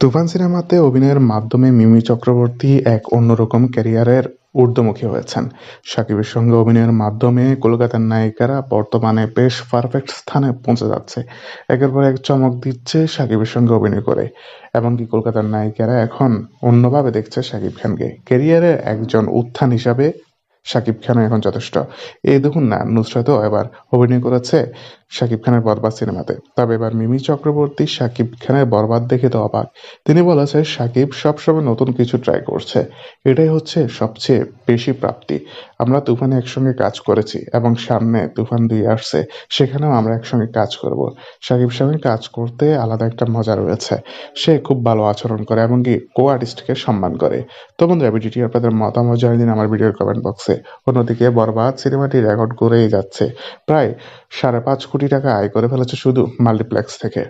তুফান সিনেমাতে অভিনয়ের মাধ্যমে মিমি চক্রবর্তী এক অন্যরকম ক্যারিয়ারের ঊর্ধ্বমুখী হয়েছেন। সাকিবের সঙ্গে অভিনয়ের মাধ্যমে কলকাতার নায়িকারা বর্তমানে বেশ পারফেক্ট স্থানে পৌঁছে যাচ্ছে। একের পর এক চমক দিচ্ছে সাকিবের সঙ্গে অভিনয় করে। এমনকি কলকাতার নায়িকারা এখন অন্যভাবে দেখছে শাকিব খানকে। ক্যারিয়ারের একজন উত্থান হিসাবে শাকিব খানও এখন যথেষ্ট। এই দেখুন না, নুসরাতও এবার অভিনয় করেছে শাকিব খানের বরবাদ সিনেমাতে। তবে এবার মিমি চক্রবর্তী শাকিব খানের বরবাদ দেখে তো অবাক। তিনি বলেছে, শাকিব সবসময় নতুন কিছু ট্রাই করছে। এটাই হচ্ছে সবচেয়ে বেশি প্রাপ্তি। আমরা তুফানে একসঙ্গে কাজ করেছি এবং সামনে তুফান দুই আসছে। সেখানেও আমরা একসঙ্গে কাজ করব। শাকিব সঙ্গে কাজ করতে আলাদা একটা মজা রয়েছে। সে খুব ভালো আচরণ করে এমনকি কো আর্টিস্টকে সম্মান করে। তো বন্ধুরা ভিডিওটি আপনাদের মতামত জানিয়ে দিন আমার ভিডিওর কমেন্ট বক্সে অন্যদিকে বরবাদ সিনেমাটি রেকর্ড করেই যাচ্ছে। প্রায় সাড়ে পাঁচ কোটি টাকা আয় করে ফেলেছে শুধু মাল্টিপ্লেক্স থেকে।